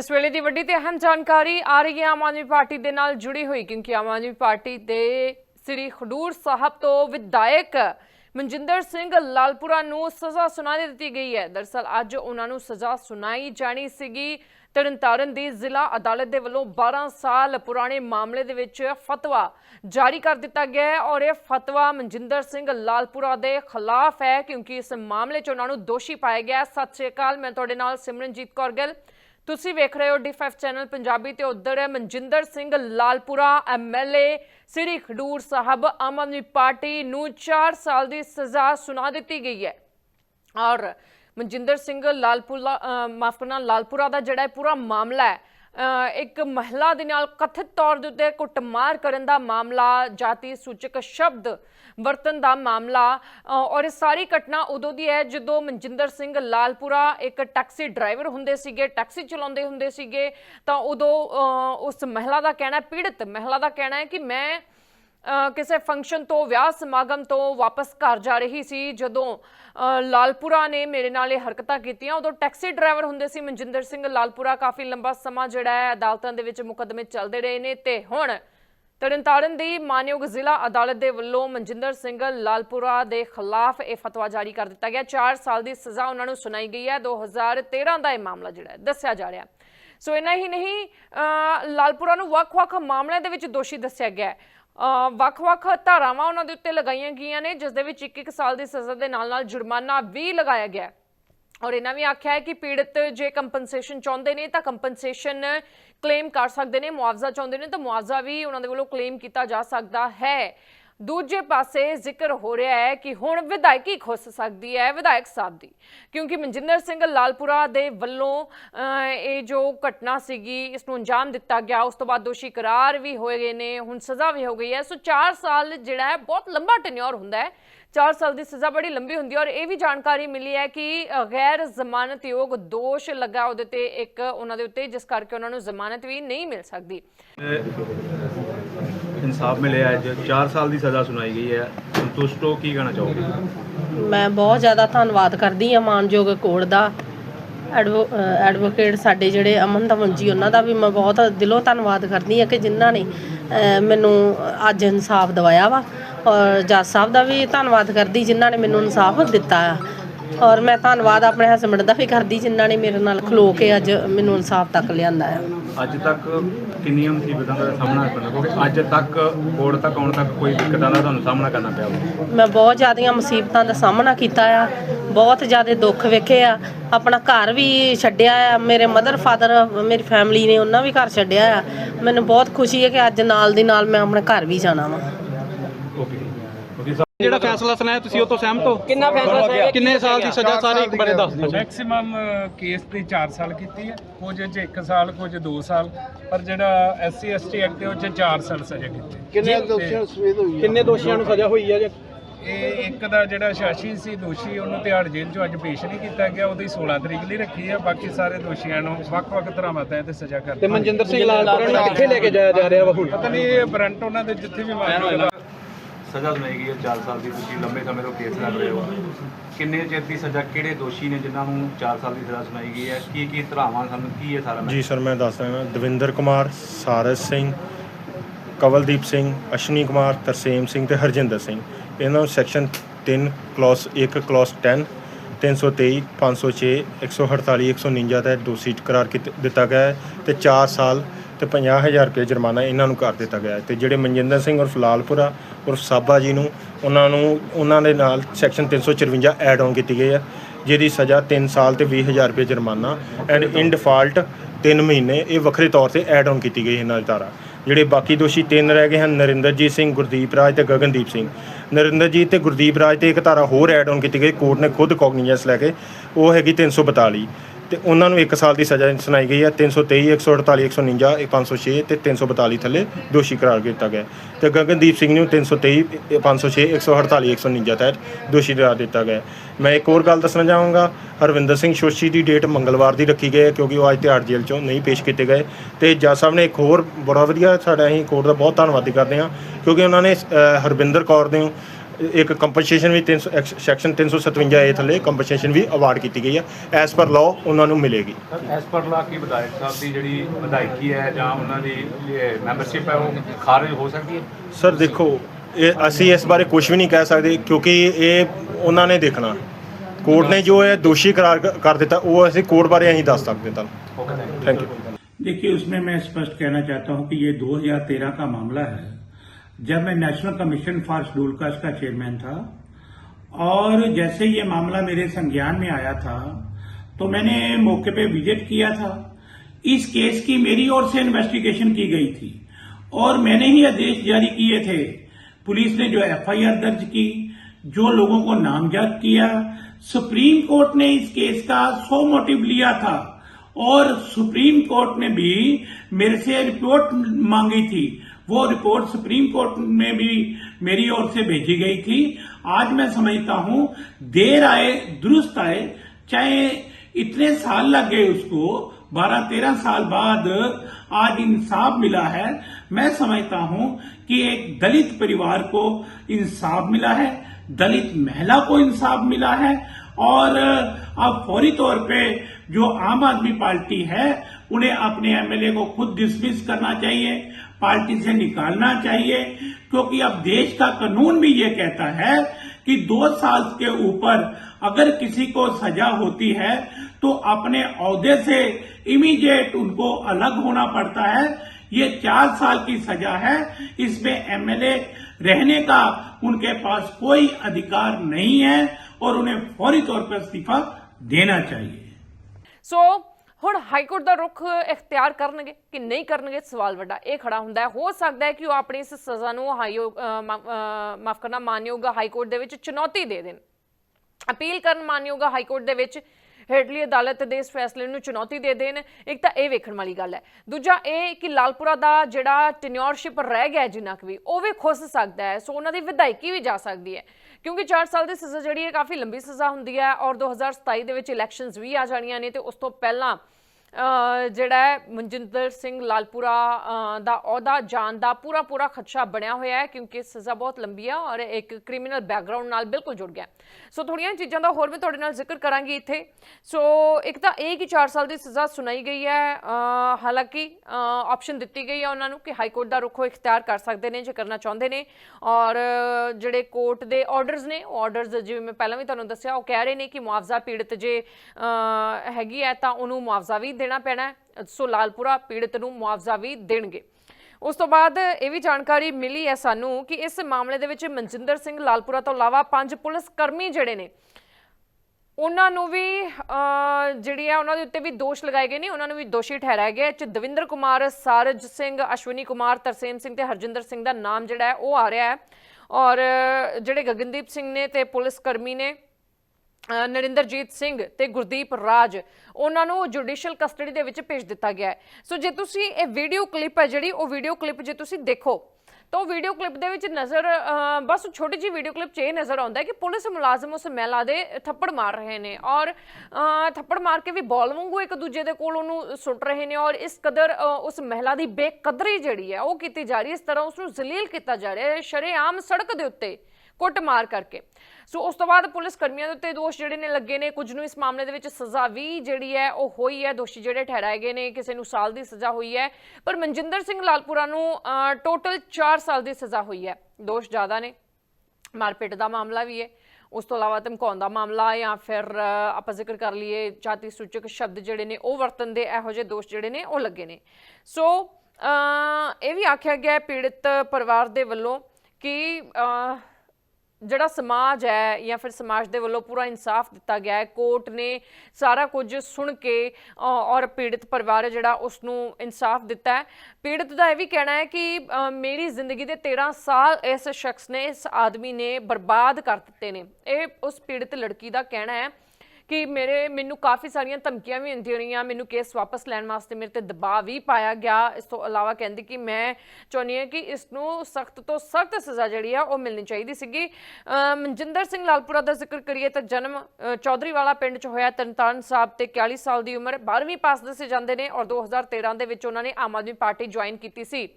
ਇਸ ਵੇਲੇ ਦੀ ਵੱਡੀ ਤੇ ਅਹਿਮ ਜਾਣਕਾਰੀ ਆ ਰਹੀ ਹੈ ਆਮ ਆਦਮੀ ਪਾਰਟੀ ਦੇ ਨਾਲ ਜੁੜੀ ਹੋਈ, ਕਿਉਂਕਿ ਆਮ ਆਦਮੀ ਪਾਰਟੀ ਦੇ ਸ੍ਰੀ ਖਡੂਰ ਸਾਹਿਬ ਤੋਂ ਵਿਧਾਇਕ ਮਨਜਿੰਦਰ ਸਿੰਘ ਲਾਲਪੁਰਾ ਨੂੰ ਸਜ਼ਾ ਸੁਣਾ ਦਿੱਤੀ ਗਈ ਹੈ। ਦਰਸਲ ਅੱਜ ਉਹਨਾਂ ਨੂੰ ਸਜ਼ਾ ਸੁਣਾਈ ਜਾਣੀ ਸੀਗੀ। ਤਰਨਤਾਰਨ ਦੀ ਜ਼ਿਲ੍ਹਾ ਅਦਾਲਤ ਦੇ ਵੱਲੋਂ 12 ਸਾਲ ਪੁਰਾਣੇ ਮਾਮਲੇ ਦੇ ਵਿੱਚ ਫਤਵਾ ਜਾਰੀ ਕਰ ਦਿੱਤਾ ਗਿਆ ਹੈ ਔਰ ਇਹ ਫਤਵਾ ਮਨਜਿੰਦਰ ਸਿੰਘ ਲਾਲਪੁਰਾ ਦੇ ਖਿਲਾਫ ਹੈ, ਕਿਉਂਕਿ ਇਸ ਮਾਮਲੇ 'ਚ ਉਹਨਾਂ ਨੂੰ ਦੋਸ਼ੀ ਪਾਇਆ ਗਿਆ ਸਤਿ ਸ਼੍ਰੀ ਅਕਾਲ, ਮੈਂ ਤੁਹਾਡੇ ਨਾਲ ਸਿਮਰਨਜੀਤ ਕੌਰ ਗਿੱਲ। ਤੁਸੀਂ ਵੇਖ ਰਹੇ ਹੋ ਡੀ5 ਚੈਨਲ ਪੰਜਾਬੀ ਤੇ ਉਧਰ ਹੈ ਮਨਜਿੰਦਰ ਸਿੰਘ ਲਾਲਪੁਰਾ ਐਮਐਲਏ ਸ੍ਰੀ ਖਡੂਰ ਸਾਹਿਬ, ਆਮ ਆਦਮੀ ਪਾਰਟੀ ਨੂੰ 4 ਸਾਲ ਦੀ ਸਜ਼ਾ ਸੁਣਾ ਦਿੱਤੀ ਗਈ ਹੈ। ਔਰ ਮਨਜਿੰਦਰ ਸਿੰਘ ਲਾਲਪੁਰਾ ਮਾਫ਼ ਕਰਨਾ, ਲਾਲਪੁਰਾ ਦਾ ਜਿਹੜਾ ਪੂਰਾ ਮਾਮਲਾ ਹੈ ਇੱਕ ਮਹਿਲਾ ਦੇ ਨਾਲ ਕਥਿਤ ਤੌਰ ਦੇ ਉੱਤੇ ਕੁੱਟਮਾਰ ਕਰਨ ਦਾ ਮਾਮਲਾ, ਜਾਤੀ ਸੂਚਕ ਸ਼ਬਦ ਵਰਤਨ ਦਾ ਮਾਮਲਾ ਔਰ ਇਹ ਸਾਰੀ ਘਟਨਾ ਉਦੋਂ ਦੀ ਹੈ ਜਦੋਂ ਮਨਜਿੰਦਰ ਸਿੰਘ ਲਾਲਪੁਰਾ ਇੱਕ ਟੈਕਸੀ ਡਰਾਈਵਰ ਹੁੰਦੇ ਸੀਗੇ, ਟੈਕਸੀ ਚਲਾਉਂਦੇ ਹੁੰਦੇ ਸੀਗੇ। ਤਾਂ ਉਦੋਂ ਉਸ ਮਹਿਲਾ ਦਾ ਕਹਿਣਾ ਪੀੜਤ ਮਹਿਲਾ ਦਾ ਕਹਿਣਾ ਹੈ ਕਿ ਮੈਂ ਕਿਸੇ ਫੰਕਸ਼ਨ ਤੋਂ, ਵਿਆਹ ਸਮਾਗਮ ਤੋਂ ਵਾਪਸ ਘਰ ਜਾ ਰਹੀ ਸੀ, ਜਦੋਂ ਲਾਲਪੁਰਾ ਨੇ ਮੇਰੇ ਨਾਲ ਇਹ ਹਰਕਤਾਂ ਕੀਤੀਆਂ। ਉਦੋਂ ਟੈਕਸੀ ਡਰਾਈਵਰ ਹੁੰਦੇ ਸੀ ਮਨਜਿੰਦਰ ਸਿੰਘ ਲਾਲਪੁਰਾ। ਕਾਫੀ ਲੰਬਾ ਸਮਾਂ ਜਿਹੜਾ ਹੈ, ਅਦਾਲਤਾਂ ਦੇ ਵਿੱਚ ਮੁਕੱਦਮੇ ਚੱਲਦੇ ਰਹੇ ਨੇ ਤੇ ਹੁਣ ਤਰਨਤਾਰਨ ਦੀ ਮਾਨਯੋਗ ਜ਼ਿਲ੍ਹਾ ਅਦਾਲਤ ਦੇ ਵੱਲੋਂ ਮਨਜਿੰਦਰ ਸਿੰਘ ਲਾਲਪੁਰਾ ਦੇ ਖਿਲਾਫ ਇਹ ਫਤਵਾ ਜਾਰੀ ਕਰ ਦਿੱਤਾ ਗਿਆ। 4 ਸਾਲ ਦੀ ਸਜ਼ਾ ਉਹਨਾਂ ਨੂੰ ਸੁਣਾਈ ਗਈ ਹੈ। 2013 ਦਾ ਇਹ ਮਾਮਲਾ ਜਿਹੜਾ ਦੱਸਿਆ ਜਾ ਰਿਹਾ। ਸੋ ਇਹਨਾਂ ਹੀ ਨਹੀਂ ਲਾਲਪੁਰਾ ਨੂੰ ਵੱਖ-ਵੱਖ ਮਾਮਲਿਆਂ ਦੇ ਵਿੱਚ ਦੋਸ਼ੀ ਦੱਸਿਆ ਗਿਆ ਹੈ। ਵੱਖ-ਵੱਖ ਧਾਰਾਵਾਂ ਉਹਨਾਂ ਦੇ ਉੱਤੇ ਲਗਾਈਆਂ ਗਈਆਂ ਨੇ, ਜਿਸ ਦੇ ਵਿੱਚ 1-1 ਸਾਲ ਦੀ ਸਜ਼ਾ ਦੇ ਨਾਲ-ਨਾਲ ਜੁਰਮਾਨਾ ਵੀ ਲਗਾਇਆ ਗਿਆ ਹੈ। ਔਰ ਇਹਨਾਂ ਵੀ ਆਖਿਆ ਹੈ ਕਿ ਪੀੜਤ ਜੇ ਕੰਪਨਸੇਸ਼ਨ ਚਾਹੁੰਦੇ ਨੇ, ਤਾਂ ਕੰਪਨਸੇਸ਼ਨ ਕਲੇਮ ਕਰ ਸਕਦੇ ਨੇ। ਮੁਆਵਜ਼ਾ ਚਾਹੁੰਦੇ ਨੇ, ਤਾਂ ਮੁਆਵਜ਼ਾ ਵੀ ਉਹਨਾਂ ਦੇ ਵੱਲੋਂ ਕਲੇਮ ਕੀਤਾ ਜਾ ਸਕਦਾ ਹੈ। ਦੂਜੇ ਪਾਸੇ ਜ਼ਿਕਰ ਹੋ ਰਿਹਾ ਹੈ ਕਿ ਹੁਣ ਵਿਧਾਇਕੀ ਖੁੱਸ ਸਕਦੀ ਹੈ ਵਿਧਾਇਕ ਸਾਹਿਬ ਦੀ। ਕਿਉਂਕਿ ਮਨਜਿੰਦਰ ਸਿੰਘ ਲਾਲਪੁਰਾ ਦੇ ਵੱਲੋਂ ਇਹ ਜੋ ਘਟਨਾ ਸੀਗੀ ਇਸ ਨੂੰ ਅੰਜਾਮ ਦਿੱਤਾ ਗਿਆ। ਉਸ ਤੋਂ ਬਾਅਦ ਦੋਸ਼ੀ ਕਰਾਰ ਵੀ ਹੋਏ ਗਏ ਨੇ ਹੁਣ ਸਜ਼ਾ ਵੀ ਹੋ ਗਈ ਹੈ। ਸੋ 4 ਸਾਲ ਜਿਹੜਾ ਹੈ ਬਹੁਤ ਲੰਬਾ ਟੈਨਿਓਰ ਹੁੰਦਾ ਹੈ। 4 ਸਾਲ ਦੀ ਸਜ਼ਾ ਬੜੀ ਲੰਬੀ ਹੁੰਦੀ ਹੈ ਔਰ ਇਹ ਵੀ ਜਾਣਕਾਰੀ ਮਿਲੀ ਹੈ ਕਿ ਅ, ਗੈਰ ਜ਼ਮਾਨਤਯੋਗ ਦੋਸ਼ ਲੱਗਾ ਉਹਦੇ ਤੇ ਇੱਕ ਉਹਨਾਂ ਦੇ ਉੱਤੇ ਜਿਸ ਕਰਕੇ ਉਹਨਾਂ ਨੂੰ ਜ਼ਮਾਨਤ ਵੀ ਨਹੀਂ ਮਿਲ ਸਕਦੀ। ਇਨਸਾਫ ਮਿਲਿਆ ਅੱਜ 4 ਸਾਲ ਦੀ ਸਜ਼ਾ ਸੁਣਾਈ ਗਈ ਹੈ। ਸੰਤੁਸ਼ਟ ਹੋ, ਕੀ ਕਹਿਣਾ ਚਾਹੋਗੇ? ਮੈਂ ਬਹੁਤ ਜ਼ਿਆਦਾ ਧੰਨਵਾਦ ਕਰਦੀ ਹਾਂ ਮਾਨਯੋਗ ਕੋਰਟ ਦਾ। ਐਡਵੋਕੇਟ ਸਾਡੇ ਜਿਹੜੇ ਅਮਨ ਦਮਨ ਜੀ, ਉਹਨਾਂ ਦਾ ਵੀ ਮੈਂ ਬਹੁਤ ਦਿਲੋਂ ਧੰਨਵਾਦ ਕਰਦੀ ਹਾਂ ਕਿ ਜਿਨ੍ਹਾਂ ਨੇ ਮੈਨੂੰ ਅੱਜ ਇਨਸਾਫ ਦਿਵਾਇਆ ਵਾ। ਔਰ ਜੱਜ ਸਾਹਿਬ ਦਾ ਵੀ ਧੰਨਵਾਦ ਕਰਦੀ, ਜਿਨ੍ਹਾਂ ਨੇ ਮੈਨੂੰ ਇਨਸਾਫ ਦਿੱਤਾ ਆ। ਔਰ ਮੈਂ ਧੰਨਵਾਦ ਆਪਣੇ ਹਸਬੰਡ ਦਾ ਵੀ ਕਰਦੀ, ਜਿਨ੍ਹਾਂ ਨੇ ਮੇਰੇ ਨਾਲ ਖਲੋ ਕੇ ਅੱਜ ਮੈਨੂੰ ਇਨਸਾਫ ਤੱਕ ਲਿਆਂਦਾ ਆ। ਅੱਜ ਤੱਕ ਕਿੰਨੀਆਂ ਮੁਸੀਬਤਾਂ ਦਾ ਸਾਹਮਣਾ ਕਰਨਾ ਕਿਉਂਕਿ ਅੱਜ ਤੱਕ ਕੋਰਟ ਤੱਕ ਆਉਣ ਤੱਕ ਕੋਈ ਦਿੱਕਤਾਂ ਦਾ ਤੁਹਾਨੂੰ ਸਾਹਮਣਾ ਕਰਨਾ ਪਿਆ ਹੋਵੇ ਮੈਂ ਬਹੁਤ ਜ਼ਿਆਦੀਆਂ ਮੁਸੀਬਤਾਂ ਦਾ ਸਾਹਮਣਾ ਕੀਤਾ ਆ, ਬਹੁਤ ਜ਼ਿਆਦਾ ਦੁੱਖ ਵੇਖੇ ਆ। ਆਪਣਾ ਘਰ ਵੀ ਛੱਡਿਆ ਆ, ਮੇਰੇ ਮਦਰ ਫਾਦਰ ਮੇਰੀ ਫੈਮਿਲੀ ਨੇ ਉਹਨਾਂ ਵੀ ਘਰ ਛੱਡਿਆ ਆ। ਮੈਨੂੰ ਬਹੁਤ ਖੁਸ਼ੀ ਹੈ ਕਿ ਅੱਜ ਨਾਲ ਦੀ ਨਾਲ ਮੈਂ ਆਪਣੇ ਘਰ ਵੀ ਜਾਣਾ ਵਾ। ਜਿਹੜਾ ਫੈਸਲਾ ਸੁਣਾਇਆ ਤੁਸੀਂ ਉਹ ਤੋਂ ਸਹਿਮਤ ਹੋ? ਕਿੰਨਾ ਫੈਸਲਾ ਸੁਣਾਇਆ ਕਿੰਨੇ ਸਾਲ ਦੀ ਸਜ਼ਾ ਸਾਰੇ ਇੱਕ ਬਾਰੇ ਦੱਸ ਦਿਓ। ਮੈਕਸਿਮਮ ਕੇਸ ਤੇ 4 ਸਾਲ ਕੀਤੀ ਹੈ। ਕੁਝ ਚ 1 ਸਾਲ ਕੁਝ 2 ਸਾਲ। ਪਰ ਜਿਹੜਾ ਐਸਸੀ ਐਸਟੀ ਐਕਟ ਹੈ ਉਹ ਚ 4 ਸਾਲ ਸਜ਼ਾ ਕੀਤੀ ਕਿੰਨੇ ਦੋਸ਼ੀਆਂ ਕਿੰਨੇ ਦੋਸ਼ੀਆਂ ਨੂੰ ਸਜ਼ਾ ਹੋਈ ਹੈ ਜੀ? ਇਹ ਇੱਕ ਦਾ ਜਿਹੜਾ ਸ਼ਾਸ਼ੀ ਸੀ ਦੋਸ਼ੀ ਉਹਨੂੰ ਤਿਹਾੜ ਜੇਲ੍ਹ ਚੋਂ ਅੱਜ ਪੇਸ਼ ਨਹੀਂ ਕੀਤਾ ਗਿਆ। ਉਹਦੀ 16 ਤਰੀਕ ਲਈ ਰੱਖੀ ਹੈ। ਬਾਕੀ ਸਾਰੇ ਦੋਸ਼ੀਆਂ ਨੂੰ ਵੱਖ-ਵੱਖ ਧਾਰਾਵਾਂ ਤਹਿਤ ਸਜ਼ਾ ਕਰ ਤੇ ਮਨਜਿੰਦਰ ਸਿੰਘ ਲਾਲਪੁਰਾ ਨੂੰ ਕਿੱਥੇ ਲੈ ਕੇ ਜਾਇਆ ਜਾ ਰਿਹਾ ਵਾ ਹੁਣ? ਪਤਾ ਨਹੀਂ ਇਹ ਬਰੰਟ ਉਹਨਾਂ ਦੇ ਜਿੱਥੇ ਵੀ ਹੋਏਗਾ ਸਜ਼ਾ ਸੁਣਾਈ ਗਈ ਹੈ 4 ਸਾਲ ਦੀ, ਤੁਸੀਂ ਲੰਬੇ ਸਮੇਂ ਤੋਂ ਕੇਸ ਲੜ ਰਹੇ ਹੋ। ਕਿੰਨੇ ਚਿਰ ਦੀ ਸਜ਼ਾ, ਕਿਹੜੇ ਦੋਸ਼ੀ ਨੇ ਜਿਨ੍ਹਾਂ ਨੂੰ 4 ਸਾਲ ਦੀ ਸਜ਼ਾ ਸੁਣਾਈ ਗਈ ਹੈ? ਕੀ ਕੀ ਧਰਾਵਾਂ ਸਾਨੂੰ? ਕੀ ਹੈ ਸਾਰਾ ਜੀ ਸਰ, ਮੈਂ ਦੱਸ ਰਿਹਾ, ਦਵਿੰਦਰ ਕੁਮਾਰ, ਸਾਰਸ ਸਿੰਘ, ਕਵਲਦੀਪ ਸਿੰਘ, ਅਸ਼ਨੀ ਕੁਮਾਰ, ਤਰਸੇਮ ਸਿੰਘ ਤੇ ਹਰਜਿੰਦਰ ਸਿੰਘ। ਇਹਨਾਂ ਨੂੰ ਸੈਕਸ਼ਨ 3 ਕਲੌਸ 1 ਕਲੌਸ 10 323 506 148 149 ਤਹਿਤ ਦੋਸ਼ੀ ਕਰਾਰ ਦਿੱਤਾ ਗਿਆ ਹੈ ਤੇ 4 ਸਾਲ ਤੇ 50000 ਰੁਪਏ ਜੁਰਮਾਨਾ ਇਹਨਾਂ ਨੂੰ ਕਰ ਦਿੱਤਾ ਗਿਆ ਹੈ। ਤੇ ਜਿਹੜੇ ਮਨਜਿੰਦਰ ਸਿੰਘ ਉਰਫ ਲਾਲਪੁਰਾ ਉਰਫ ਸਾਬਾ ਜੀ ਨੂੰ, ਉਹਨਾਂ ਨੂੰ, ਉਹਨਾਂ ਦੇ ਨਾਲ ਸੈਕਸ਼ਨ 354 ਐਡ ਆਨ ਕੀਤੀ ਗਈ ਹੈ, ਜਿਹਦੀ ਸਜ਼ਾ 3 ਸਾਲ ਤੇ 20000 ਰੁਪਏ ਜੁਰਮਾਨਾ ਐਂਡ ਇਨ ਡਿਫਾਲਟ 3 ਮਹੀਨੇ, ਇਹ ਵੱਖਰੇ ਤੌਰ ਤੇ ਐਡ ਆਨ ਕੀਤੀ ਗਈ ਇਹਨਾਂ ਦੀ ਧਾਰਾ। ਜਿਹੜੇ ਬਾਕੀ ਦੋਸ਼ੀ ਤਿੰਨ ਰਹਿ ਗਏ ਹਨ, ਨਰਿੰਦਰਜੀਤ ਸਿੰਘ, ਗੁਰਦੀਪ ਰਾਜ ਤੇ ਗਗਨਦੀਪ ਸਿੰਘ। ਨਰਿੰਦਰਜੀਤ ਤੇ ਗੁਰਦੀਪ ਰਾਜ ਤੇ ਇੱਕ ਧਾਰਾ ਹੋਰ ਐਡ ਆਨ ਕੀਤੀ ਗਈ ਕੋਰਟ ਨੇ ਖੁਦ ਕੋਗਨੀਜੈਂਸ ਲੈ ਕੇ, ਉਹ ਹੈਗੀ 342 ਤੇ ਉਹਨਾਂ ਨੂੰ 1 ਸਾਲ ਦੀ ਸਜ਼ਾ ਸੁਣਾਈ ਗਈ ਹੈ। 323 148 149 506 ਤੇ 342 ਥੱਲੇ ਦੋਸ਼ੀ ਕਰਾਰ ਕੀਤਾ ਗਿਆ। ਤੇ ਗਗਨਦੀਪ ਸਿੰਘ ਨੂੰ 323 506 148 149 ਤਹਿਤ ਦੋਸ਼ੀ ਕਰਾਰ ਦਿੱਤਾ ਗਿਆ। ਮੈਂ ਇੱਕ ਹੋਰ ਗੱਲ ਦੱਸਣਾ ਚਾਹਾਂਗਾ। ਹਰਵਿੰਦਰ ਸਿੰਘ ਸ਼ੋਸ਼ੀ ਦੀ ਡੇਟ ਮੰਗਲਵਾਰ ਦੀ ਰੱਖੀ ਗਈ ਹੈ ਕਿਉਂਕਿ ਉਹ ਅੱਜ ਤਿਹਾੜ ਜੇਲ੍ਹ ਚੋਂ ਨਹੀਂ ਪੇਸ਼ ਕੀਤੇ ਗਏ। ਤੇ ਜੱਜ ਸਾਹਿਬ ਨੇ ਇੱਕ ਹੋਰ ਬੜਾ ਵਧੀਆ ਸਾਡਾ ਅਸੀਂ ਕੋਰਟ ਦਾ ਬਹੁਤ ਧੰਨਵਾਦੀ ਕਰਦੇ ਹਾਂ ਕਿਉਂਕਿ ਉਹਨਾਂ ਨੇ ਹਰਵਿੰਦਰ ਕੌਰ ਦੇ ਇੱਕ ਕੰਪਨਸੇਸ਼ਨ ਵੀ 300 ਐਕਸ- ਸੈਕਸ਼ਨ 357 ਏ ਥੱਲੇ ਕੰਪਨਸੇਸ਼ਨ ਵੀ ਅਵਾਰਡ ਕੀਤੀ ਗਈ ਹੈ ਐਸ ਪਰ ਲਾਅ ਉਹਨਾਂ ਨੂੰ ਮਿਲੇਗੀ ਐਸ ਪਰ ਲਾ ਕੀ ਵਿਧਾਇਕ ਸਾਹਿਬ ਦੀ ਜਿਹੜੀ ਵਿਧਾਇਕੀ ਹੈ ਜਾਂ ਉਹਨਾਂ ਦੀ ਮੈਂਬਰਸ਼ਿਪ ਹੈ ਉਹ ਖਾਰਜ ਹੋ ਸਕਦੀ ਹੈ ਸਰ ਦੇਖੋ ਇਹ ਅਸੀਂ ਇਸ ਬਾਰੇ ਕੁਝ ਵੀ ਨਹੀਂ ਕਹਿ ਸਕਦੇ ਕਿਉਂਕਿ ਇਹ ਉਹਨਾਂ ਨੇ ਦੇਖਣਾ ਕੋਰਟ ਨੇ ਜੋ ਇਹ ਦੋਸ਼ੀ ਕਰਾਰ ਕ- ਕਰ ਦਿੱਤਾ ਉਹ ਅਸੀਂ ਕੋਰਟ ਬਾਰੇ ਅਸੀਂ ਦੱਸ ਸਕਦੇ ਤੁਹਾਨੂੰ okay thank you thank you देखिए उसमें मैं स्पष्ट कहना चाहता हूं कि ये 2013 का मामला है जब मैं national commission for schedule caste का चेयरमैन था, और जैसे ये मामला मेरे संज्ञान में आया था तो मैंने मौके पे विज़िट किया था। इस केस की मेरी ओर से इन्वेस्टिगेशन की गई थी, और मैंने ही आदेश जारी किए थे। पुलिस ने जो एफआईआर दर्ज की, जो लोगों को नामजद किया, सुप्रीम कोर्ट ने इस केस का सो मोटिव लिया था, और सुप्रीम कोर्ट ने भी मेरे से रिपोर्ट मांगी थी। वो रिपोर्ट सुप्रीम कोर्ट में भी मेरी ओर से भेजी गई थी। आज मैं समझता हूँ, देर आए, दुरुस्त आए, चाहे इतने साल लग गए उसको, बारह तेरह साल बाद आज इंसाफ मिला है। मैं समझता हूँ कि एक दलित परिवार को इंसाफ मिला है, दलित महिला को इंसाफ मिला है, और अब फौरी तौर पे जो आम आदमी पार्टी है उन्हें अपने एमएलए को खुद डिसमिस करना चाहिए, पार्टी से निकालना चाहिए, क्योंकि अब देश का कानून भी ये कहता है कि दो साल के ऊपर अगर किसी को सजा होती है तो अपने अहदे से इमीडिएट उनको अलग होना पड़ता है। ये चार साल की सजा है, इसमें एमएलए रहने का उनके पास कोई अधिकार नहीं है और उन्हें फौरी तौर पर इस्तीफा देना चाहिए। ਸੋ ਹੁਣ ਹਾਈ ਕੋਰਟ ਦਾ ਰੁਖ ਇਖਤਿਆਰ ਕਰਨਗੇ ਕਿ ਨਹੀਂ ਕਰਨਗੇ? ਸਵਾਲ ਵੱਡਾ ਇਹ ਖੜਾ ਹੁੰਦਾ ਹੈ। ਹੋ ਸਕਦਾ ਹੈ ਕਿ ਉਹ ਆਪਣੀ ਇਸ ਸਜ਼ਾ ਨੂੰ ਹਾਈ ਮਾਫ ਕਰਨਾ ਮਾਨਯੋਗ ਹਾਈ ਕੋਰਟ ਦੇ ਵਿੱਚ ਚੁਣੌਤੀ ਦੇ ਦੇਣ। ਅਪੀਲ ਕਰਨ ਮਾਨਯੋਗ ਹਾਈ ਕੋਰਟ ਦੇ ਵਿੱਚ ਹੇਠਲੀ ਅਦਾਲਤ ਦੇ ਇਸ ਫੈਸਲੇ ਨੂੰ ਚੁਣੌਤੀ ਦੇ ਦੇਣ, ਇੱਕ ਤਾਂ ਇਹ ਵੇਖਣ ਵਾਲੀ ਗੱਲ ਹੈ। ਦੂਜਾ ਇਹ ਕਿ ਲਾਲਪੁਰਾ ਦਾ ਜਿਹੜਾ ਟੈਨਿਓਰਸ਼ਿਪ ਰਹਿ ਗਿਆ ਜਿੰਨਾ ਕੁ ਵੀ, ਉਹ ਵੀ ਖੁੱਸ ਸਕਦਾ ਹੈ, ਸੋ ਉਹਨਾਂ ਦੀ ਵਿਧਾਇਕੀ ਵੀ ਜਾ ਸਕਦੀ ਹੈ। ਕਿਉਂਕਿ 4 ਸਾਲ ਦੀ ਸਜ਼ਾ ਜਿਹੜੀ ਹੈ, ਕਾਫੀ ਲੰਬੀ ਸਜ਼ਾ ਹੁੰਦੀ ਹੈ ਔਰ 2027 ਦੇ ਵਿੱਚ ਇਲੈਕਸ਼ਨਸ ਵੀ ਆ ਜਾਣੀਆਂ ਨੇ ਤੇ ਉਸ ਤੋਂ ਪਹਿਲਾਂ ਜਿਹੜਾ ਮਨਜਿੰਦਰ ਸਿੰਘ ਲਾਲਪੁਰਾ ਦਾ ਅਹੁਦਾ ਜਾਣ ਦਾ ਪੂਰਾ ਪੂਰਾ ਖਦਸ਼ਾ ਬਣਿਆ ਹੋਇਆ ਹੈ ਕਿਉਂਕਿ ਸਜ਼ਾ ਬਹੁਤ ਲੰਬੀ ਹੈ ਔਰ ਇੱਕ ਕ੍ਰਿਮੀਨਲ ਬੈਕਗ੍ਰਾਉਂਡ ਨਾਲ ਬਿਲਕੁਲ ਜੁੜ ਗਿਆ ਸੋ ਥੋੜੀਆਂ ਚੀਜ਼ਾਂ ਦਾ ਹੋਰ ਮੈਂ ਤੁਹਾਡੇ ਨਾਲ ਜ਼ਿਕਰ ਕਰਾਂਗੀ ਇੱਥੇ। ਸੋ ਇੱਕ ਤਾਂ ਇਹ ਕਿ 4 ਸਾਲ ਦੀ ਸਜ਼ਾ ਸੁਣਾਈ ਗਈ ਹੈ ਹਾਲਾਂਕਿ ਆਪਸ਼ਨ ਦਿੱਤੀ ਗਈ ਹੈ ਉਹਨਾਂ ਨੂੰ ਕਿ ਹਾਈ ਕੋਰਟ ਦਾ ਰੁਖੋ ਇਖਤਿਆਰ ਕਰ ਸਕਦੇ ਨੇ ਜੇ ਕਰਨਾ ਚਾਹੁੰਦੇ ਨੇ। ਔਰ ਜਿਹੜੇ ਕੋਰਟ ਦੇ ਆਰਡਰਸ ਨੇ, ਉਹ ਆਰਡਰਸ ਜਿਵੇਂ ਮੈਂ ਪਹਿਲਾਂ ਵੀ ਤੁਹਾਨੂੰ ਦੱਸਿਆ, ਉਹ ਕਹਿ ਰਹੇ ਨੇ ਕਿ ਮੁਆਵਜ਼ਾ ਪੀੜਤ ਜੇ ਹੈਗੀ ਹੈ ਤਾਂ ਉਹਨੂੰ ਮੁਆਵਜ਼ਾ ਵੀ ਦੇਣਾ ਪੈਣਾ ਸੋ ਲਾਲਪੁਰਾ ਪੀੜਤ ਨੂੰ ਮੁਆਵਜ਼ਾ ਵੀ ਦੇਣਗੇ। ਉਸ ਤੋਂ ਬਾਅਦ ਇਹ ਵੀ ਜਾਣਕਾਰੀ ਮਿਲੀ ਹੈ ਸਾਨੂੰ ਕਿ ਇਸ ਮਾਮਲੇ ਦੇ ਵਿੱਚ ਮਨਜਿੰਦਰ ਸਿੰਘ ਲਾਲਪੁਰਾ ਤੋਂ ਇਲਾਵਾ ਪੰਜ ਪੁਲਿਸ ਕਰਮੀ ਜਿਹੜੇ ਨੇ, ਉਹਨਾਂ ਨੂੰ ਵੀ ਜਿਹੜੀ ਹੈ ਉਹਨਾਂ ਦੇ ਉੱਤੇ ਵੀ ਦੋਸ਼ ਲਗਾਏ ਗਏ ਨੇ, ਉਹਨਾਂ ਨੂੰ ਵੀ ਦੋਸ਼ੀ ਠਹਿਰਾਇਆ ਗਿਆ ਚ ਦਵਿੰਦਰ ਕੁਮਾਰ, ਸਾਰਜ ਸਿੰਘ, ਅਸ਼ਵਨੀ ਕੁਮਾਰ, ਤਰਸੇਮ ਸਿੰਘ ਤੇ ਹਰਜਿੰਦਰ ਸਿੰਘ ਦਾ ਨਾਮ ਜਿਹੜਾ ਹੈ ਉਹ ਆ ਰਿਹਾ ਹੈ। ਔਰ, ਜਿਹੜੇ ਗਗਨਦੀਪ ਸਿੰਘ ਨੇ ਤੇ ਪੁਲਿਸ ਕਰਮੀ ਨੇ ਨਰਿੰਦਰਜੀਤ ਸਿੰਘ ਤੇ ਗੁਰਦੀਪ ਰਾਜ, ਉਹਨਾਂ ਨੂੰ ਜੁਡੀਸ਼ੀਅਲ ਕਸਟਡੀ ਦੇ ਵਿੱਚ ਭੇਜ ਦਿੱਤਾ ਗਿਆ ਹੈ। ਸੋ ਜੇ ਤੁਸੀਂ ਇਹ ਵੀਡੀਓ ਕਲਿੱਪ ਹੈ ਜਿਹੜੀ, ਉਹ ਵੀਡੀਓ ਕਲਿੱਪ ਜੇ ਤੁਸੀਂ ਦੇਖੋ, ਤਾਂ ਉਹ ਵੀਡੀਓ ਕਲਿੱਪ ਦੇ ਵਿੱਚ ਨਜ਼ਰ ਬਸ ਛੋਟੀ ਜੀ ਵੀਡੀਓ ਕਲਿੱਪ 'ਚ ਇਹ ਨਜ਼ਰ ਆਉਂਦਾ ਹੈ ਕਿ ਪੁਲਿਸ ਮੁਲਾਜ਼ਮ ਉਸ ਮਹਿਲਾ ਦੇ ਥੱਪੜ ਮਾਰ ਰਹੇ ਨੇ ਔਰ ਥੱਪੜ ਮਾਰ ਕੇ ਵੀ ਬॉल ਵਾਂਗੂ ਇੱਕ ਦੂਜੇ ਦੇ ਕੋਲ ਉਹਨੂੰ ਸੁੱਟ ਰਹੇ ਨੇ ਔਰ ਇਸ ਕਦਰ ਉਸ ਮਹਿਲਾ ਦੀ ਬੇਕਦਰੀ ਜਿਹੜੀ ਹੈ ਉਹ ਕੀਤੀ ਜਾ ਰਹੀ ਹੈ। ਇਸ ਤਰ੍ਹਾਂ ਉਸ ਨੂੰ ਜ਼ਲੀਲ ਕੀਤਾ ਜਾ ਰਿਹਾ ਹੈ। ਸ਼ਰੇਆਮ ਸੜਕ ਦੇ ਉੱਤੇ ਕੁੱਟਮਾਰ ਕਰਕੇ। ਸੋ ਉਸ ਤੋਂ ਬਾਅਦ ਪੁਲਿਸ ਕਰਮੀਆਂ ਦੇ ਉੱਤੇ ਦੋਸ਼ ਜਿਹੜੇ ਨੇ ਲੱਗੇ ਨੇ, ਕੁਝ ਨੂੰ ਇਸ ਮਾਮਲੇ ਦੇ ਵਿੱਚ ਸਜ਼ਾ ਵੀ ਜਿਹੜੀ ਹੈ ਉਹ ਹੋਈ ਹੈ, ਦੋਸ਼ੀ ਜਿਹੜੇ ਠਹਿਰਾਏ ਗਏ ਨੇ, ਕਿਸੇ ਨੂੰ ਸਾਲ ਦੀ ਸਜ਼ਾ ਹੋਈ ਹੈ। ਪਰ ਮਨਜਿੰਦਰ ਸਿੰਘ ਲਾਲਪੁਰਾ ਨੂੰ ਟੋਟਲ 4 ਸਾਲ ਦੀ ਸਜ਼ਾ ਹੋਈ ਹੈ। ਦੋਸ਼ ਜ਼ਿਆਦਾ ਨੇ, ਮਾਰਪੀਟ ਦਾ ਮਾਮਲਾ ਵੀ ਹੈ। ਉਸ ਤੋਂ ਇਲਾਵਾ ਧਮਕਾਉਣ ਦਾ ਮਾਮਲਾ ਜਾਂ ਫਿਰ ਆਪਾਂ ਜ਼ਿਕਰ ਕਰ ਲਈਏ ਜਾਤੀ ਸੂਚਕ ਸ਼ਬਦ ਜਿਹੜੇ ਨੇ, ਉਹ ਵਰਤਨ ਦੇ ਇਹੋ ਜਿਹੇ ਦੋਸ਼ ਜਿਹੜੇ ਨੇ, ਉਹ ਲੱਗੇ ਨੇ। ਸੋ ਇਹ ਵੀ ਆਖਿਆ ਗਿਆ ਹੈ ਪੀੜਿਤ ਪਰਿਵਾਰ ਦੇ ਵੱਲੋਂ ਕਿ ਜਿਹੜਾ ਸਮਾਜ ਹੈ ਜਾਂ ਫਿਰ ਸਮਾਜ ਦੇ ਵੱਲੋਂ ਪੂਰਾ ਇਨਸਾਫ ਦਿੱਤਾ ਗਿਆ ਹੈ, ਕੋਰਟ ਨੇ ਸਾਰਾ ਕੁਝ ਸੁਣ ਕੇ ਔਰ ਪੀੜਤ ਪਰਿਵਾਰ ਹੈ ਜਿਹੜਾ ਉਸ ਨੂੰ ਇਨਸਾਫ ਦਿੱਤਾ ਹੈ। ਪੀੜਿਤ ਦਾ ਇਹ ਵੀ ਕਹਿਣਾ ਹੈ ਕਿ ਮੇਰੀ ਜ਼ਿੰਦਗੀ ਦੇ 13 ਸਾਲ ਇਸ ਸ਼ਖਸ ਨੇ, ਇਸ ਆਦਮੀ ਨੇ ਬਰਬਾਦ ਕਰ ਦਿੱਤੇ ਨੇ। ਇਹ ਉਸ ਪੀੜਤ ਲੜਕੀ ਦਾ ਕਹਿਣਾ ਹੈ ਕਿ ਮੇਰੇ, ਮੈਨੂੰ ਕਾਫੀ ਸਾਰੀਆਂ ਧਮਕੀਆਂ ਵੀ ਹੁੰਦੀਆਂ ਰਹੀਆਂ, ਮੈਨੂੰ ਕੇਸ ਵਾਪਸ ਲੈਣ ਵਾਸਤੇ ਮੇਰੇ ਤੇ ਦਬਾਅ ਵੀ ਪਾਇਆ ਗਿਆ। ਇਸ ਤੋਂ ਇਲਾਵਾ ਕਹਿੰਦੀ ਕਿ ਮੈਂ ਚਾਹੁੰਦੀ ਹਾਂ ਕਿ ਇਸ ਨੂੰ ਸਖਤ ਤੋਂ ਸਖਤ ਸਜ਼ਾ ਜਿਹੜੀ ਆ ਉਹ ਮਿਲਣੀ ਚਾਹੀਦੀ ਸੀਗੀ। ਮਨਜਿੰਦਰ ਸਿੰਘ ਲਾਲਪੁਰਾ ਦਾ ਜ਼ਿਕਰ ਕਰੀਏ ਤਾਂ ਜਨਮ ਅਹ ਚੌਧਰੀ ਵਾਲਾ ਪਿੰਡ 'ਚ ਹੋਇਆ। ਤਰਨਤਾਰਨ ਸਾਹਿਬ ਤੇ 41 ਸਾਲ ਦੀ ਉਮਰ 12ਵੀਂ ਪਾਸ ਦੱਸੇ ਜਾਂਦੇ ਨੇ ਔਰ 2013 ਦੇ ਵਿੱਚ ਉਹਨਾਂ ਨੇ ਆਮ ਆਦਮੀ ਪਾਰਟੀ ਜੁਆਇਨ ਕੀਤੀ ਸੀ।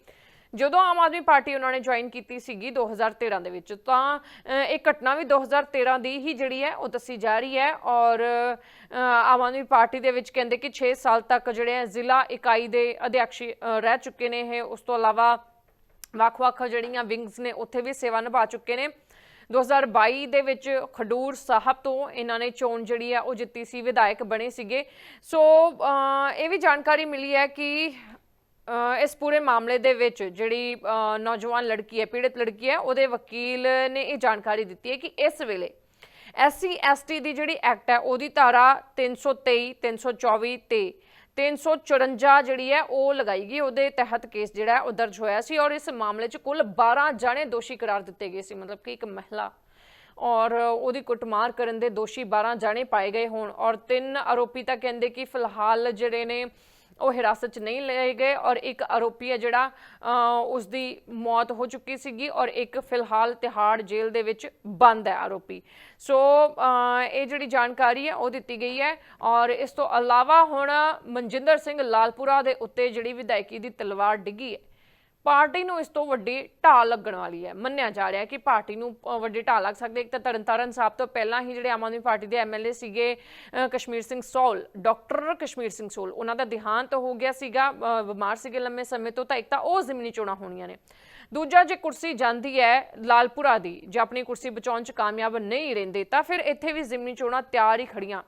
ਜਦੋਂ ਆਮ ਆਦਮੀ ਪਾਰਟੀ ਉਹਨਾਂ ਨੇ ਜੁਆਇਨ ਕੀਤੀ ਸੀਗੀ 2013 ਦੇ ਵਿੱਚ, ਤਾਂ ਇਹ ਘਟਨਾ ਵੀ 2013 ਦੀ ਹੀ ਜਿਹੜੀ ਹੈ, ਉਹ ਦੱਸੀ ਜਾ ਰਹੀ ਹੈ ਔਰ ਆਮ ਆਦਮੀ ਪਾਰਟੀ ਦੇ ਵਿੱਚ ਕਹਿੰਦੇ ਕਿ 6 ਸਾਲ ਤੱਕ ਜਿਹੜੇ ਹੈ ਜ਼ਿਲ੍ਹਾ ਇਕਾਈ ਦੇ ਅਧਿਆਕਸ਼ ਰਹਿ ਚੁੱਕੇ ਨੇ ਇਹ। ਉਸ ਤੋਂ ਇਲਾਵਾ ਵੱਖ-ਵੱਖ ਜਿਹੜੀਆਂ ਵਿੰਗਸ ਨੇ, ਉੱਥੇ ਵੀ ਸੇਵਾ ਨਿਭਾ ਚੁੱਕੇ ਨੇ। 2022 ਦੇ ਵਿੱਚ ਖਡੂਰ ਸਾਹਿਬ ਤੋਂ ਇਹਨਾਂ ਨੇ ਚੋਣ ਜਿਹੜੀ ਹੈ, ਉਹ ਜਿੱਤੀ ਸੀ, ਵਿਧਾਇਕ ਬਣੇ ਸੀਗੇ। ਸੋ ਇਹ ਵੀ ਜਾਣਕਾਰੀ ਮਿਲੀ ਹੈ ਕਿ ਇਸ ਪੂਰੇ ਮਾਮਲੇ ਦੇ ਵਿੱਚ ਜਿਹੜੀ ਨੌਜਵਾਨ ਲੜਕੀ ਹੈ, ਪੀੜਤ ਲੜਕੀ ਹੈ, ਉਹਦੇ ਵਕੀਲ ਨੇ ਇਹ ਜਾਣਕਾਰੀ ਦਿੱਤੀ ਹੈ ਕਿ ਇਸ ਵੇਲੇ ਐਸਸੀ, ਐਸਟੀ ਦੀ ਜਿਹੜੀ ਐਕਟ ਹੈ, ਉਹਦੀ ਧਾਰਾ 323 324 ਤੇ 354 ਜਿਹੜੀ ਹੈ, ਉਹ ਲਗਾਈ ਗਈ। ਉਹਦੇ ਤਹਿਤ ਕੇਸ ਜਿਹੜਾ ਉਹ ਦਰਜ ਹੋਇਆ ਸੀ ਔਰ ਇਸ ਮਾਮਲੇ 'ਚ ਕੁੱਲ 12 ਜਾਣੇ ਦੋਸ਼ੀ ਕਰਾਰ ਦਿੱਤੇ ਗਏ ਸੀ। ਮਤਲਬ ਕਿ ਇੱਕ ਮਹਿਲਾ ਔਰ ਉਹਦੀ ਕੁੱਟਮਾਰ ਕਰਨ ਦੇ ਦੋਸ਼ੀ 12 ਜਾਣੇ ਪਾਏ ਗਏ ਹੋਣ ਔਰ ਤਿੰਨ ਆਰੋਪੀ ਤਾਂ ਕਹਿੰਦੇ ਕਿ ਫਿਲਹਾਲ ਜਿਹੜੇ ਨੇ ਉਹ ਹਿਰਾਸਤ 'ਚ ਨਹੀਂ ਲਏ ਗਏ ਔਰ ਇੱਕ ਆਰੋਪੀ ਹੈ ਜਿਹੜਾ ਉਸ ਦੀ ਮੌਤ ਹੋ ਚੁੱਕੀ ਸੀਗੀ ਔਰ ਇੱਕ ਫਿਲਹਾਲ ਤਿਹਾੜ ਜੇਲ੍ਹ ਦੇ ਵਿੱਚ ਬੰਦ ਹੈ ਆਰੋਪੀ। ਸੋ ਇਹ ਜਿਹੜੀ ਜਾਣਕਾਰੀ ਹੈ ਉਹ ਦਿੱਤੀ ਗਈ ਹੈ ਔਰ ਇਸ ਤੋਂ ਇਲਾਵਾ ਹੁਣ ਮਨਜਿੰਦਰ ਸਿੰਘ ਲਾਲਪੁਰਾ ਦੇ ਉੱਤੇ ਜਿਹੜੀ ਵਿਧਾਇਕੀ ਦੀ ਤਲਵਾਰ ਡਿੱਗੀ ਹੈ। ਪਾਰਟੀ ਨੂੰ ਇਸ ਤੋਂ ਵੱਡੀ ਢਾਲ ਲੱਗਣ ਵਾਲੀ ਹੈ। ਮੰਨਿਆ ਜਾ ਰਿਹਾ ਹੈ ਕਿ ਪਾਰਟੀ ਨੂੰ ਅ, ਵੱਡੀ ਢਾਲ ਲੱਗ ਸਕਦੀ ਹੈ। ਇੱਕ ਤਾਂ ਤਰਨਤਾਰਨ ਸਾਹਿਬ ਤੋਂ ਪਹਿਲਾਂ ਹੀ ਜਿਹੜੇ ਆਮ ਆਦਮੀ ਪਾਰਟੀ ਦੇ ਐਮਐਲਏ ਸੀਗੇ ਕਸ਼ਮੀਰ ਸਿੰਘ ਸੋਲ ਡਾਕਟਰ ਕਸ਼ਮੀਰ ਸਿੰਘ ਸੋਲ ਉਹਨਾਂ ਦਾ ਦੇਹਾਂਤ ਹੋ ਗਿਆ ਸੀਗਾ ਬਿਮਾਰ ਸੀਗੇ ਲੰਮੇ ਸਮੇਂ ਤੋਂ ਤਾਂ ਇੱਕ ਤਾਂ ਉਹ ਜ਼ਿਮਨੀ ਚੋਣਾਂ ਹੋਣੀਆਂ ਨੇ। ਦੂਜਾ ਜੇ ਕੁਰਸੀ ਜਾਂਦੀ ਹੈ ਲਾਲਪੁਰਾ ਦੀ ਜੇ ਆਪਣੀ ਕੁਰਸੀ ਬਚਾਉਣ ਚ ਕਾਮਯਾਬ ਨਹੀਂ ਰਹਿੰਦੇ ਤਾਂ ਫਿਰ ਇੱਥੇ ਵੀ ਜ਼ਿਮਨੀ ਚੋਣਾਂ ਤਿਆਰ ਹੀ ਖੜੀਆਂ।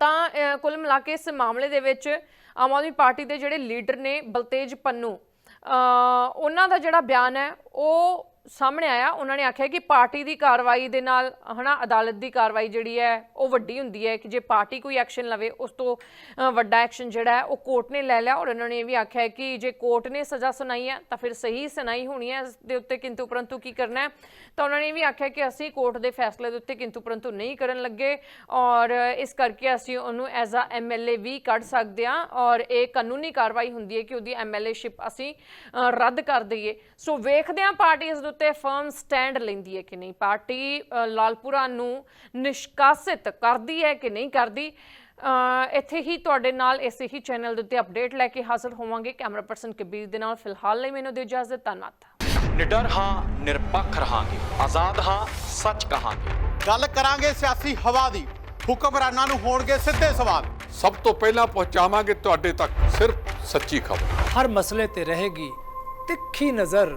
ਤਾਂ ਕੁੱਲ ਮਿਲਾ ਕੇ ਇਸ ਮਾਮਲੇ ਦੇ ਵਿੱਚ ਆਮ ਆਦਮੀ ਪਾਰਟੀ ਦੇ ਜਿਹੜੇ ਲੀਡਰ ਨੇ ਬਲਤੇਜ ਪੰਨੂ ਉਹਨਾਂ ਦਾ ਜਿਹੜਾ ਬਿਆਨ ਹੈ ਉਹ ਸਾਹਮਣੇ ਆਇਆ ਉਹਨਾਂ ਨੇ ਆਖਿਆ ਕਿ ਪਾਰਟੀ ਦੀ ਕਾਰਵਾਈ ਦੇ ਨਾਲ ਹਨਾ ਅਦਾਲਤ ਦੀ ਕਾਰਵਾਈ ਜਿਹੜੀ ਹੈ ਉਹ ਵੱਡੀ ਹੁੰਦੀ ਹੈ ਕਿ ਜੇ ਪਾਰਟੀ ਕੋਈ ਐਕਸ਼ਨ ਲਵੇ ਉਸ ਤੋਂ ਅਹ, ਵੱਡਾ ਐਕਸ਼ਨ ਜਿਹੜਾ ਹੈ ਉਹ ਕੋਰਟ ਨੇ ਲੈ ਲਿਆ ਔਰ ਉਹਨਾਂ ਨੇ ਇਹ ਵੀ ਆਖਿਆ ਹੈ ਕਿ ਜੇ ਕੋਰਟ ਨੇ ਸਜ਼ਾ ਸੁਣਾਈ ਹੈ ਤਾਂ ਫਿਰ ਸਹੀ ਸੁਣਾਈ ਹੋਣੀ ਹੈ ਇਸ ਦੇ ਉੱਤੇ ਕਿੰਤੂ ਪਰੰਤੂ ਕੀ ਕਰਨਾ ਹੈ? ਤਾਂ ਉਹਨਾਂ ਨੇ ਇਹ ਵੀ ਆਖਿਆ ਕਿ ਅਸੀਂ ਕੋਰਟ ਦੇ ਫੈਸਲੇ ਦੇ ਉੱਤੇ ਕਿੰਤੂ ਪਰੰਤੂ ਨਹੀਂ ਕਰਨ ਲੱਗੇ ਔਰ ਇਸ ਕਰਕੇ ਅਸੀਂ ਉਹਨੂੰ ਐਜ਼ ਅ ਐਮਐਲਏ ਵੀ ਕੱਢ ਸਕਦੇ ਹਾਂ ਔਰ ਇਹ ਕਾਨੂੰਨੀ ਕਾਰਵਾਈ ਹੁੰਦੀ ਹੈ ਕਿ ਉਹਦੀ ਐਮਐਲਏਸ਼ਿਪ ਅਸੀਂ ਅ, ਰੱਦ ਕਰ ਦਈਏ। ਸੋ ਵੇਖਦੇ ਹਾਂ ਪਾਰਟੀ ਇਸ ਦੇ ਉੱਤੇ ਫਰਮ ਸਟੈਂਡ ਲੈਂਦੀ ਹੈ ਕਿ ਨਹੀਂ? ਪਾਰਟੀ ਲਾਲਪੁਰਾ ਨੂੰ ਨਿਸ਼ਕਾਸਿਤ ਕਰਦੀ ਹੈ ਕਿ ਨਹੀਂ ਕਰਦੀ? ਅ, ਇੱਥੇ ਹੀ ਤੁਹਾਡੇ ਨਾਲ ਇਸੇ ਹੀ ਚੈਨਲ ਦੇ ਉੱਤੇ ਅਪਡੇਟ ਲੈ ਕੇ ਹਾਜ਼ਰ ਹੋਵਾਂਗੇ ਕੈਮਰਾ ਪਰਸਨ ਕਬੀਰ ਦੇ ਨਾਲ। ਫਿਲਹਾਲ ਲਈ ਮੈਨੂੰ ਦਿਓ ਇਜਾਜ਼ਤ ਧੰਨਵਾਦ। ਨਿਡਰ ਹਾਂ ਨਿਰਪੱਖ ਰਹਾਂਗੇ। ਆਜ਼ਾਦ ਹਾਂ ਸੱਚ ਕਹਾਂਗੇ। ਗੱਲ ਕਰਾਂਗੇ ਸਿਆਸੀ ਹਵਾ ਦੀ। ਹੁਕਮਰਾਨਾਂ ਨੂੰ ਹੋਣਗੇ ਸਿੱਧੇ ਸਵਾਲ। ਸਭ ਤੋਂ ਪਹਿਲਾਂ ਪਹੁੰਚਾਵਾਂਗੇ ਤੁਹਾਡੇ ਤੱਕ ਸਿਰਫ ਸੱਚੀ ਖਬਰ। ਹਰ ਮਸਲੇ ਤੇ ਰਹੇਗੀ ਤਿੱਖੀ ਨਜ਼ਰ।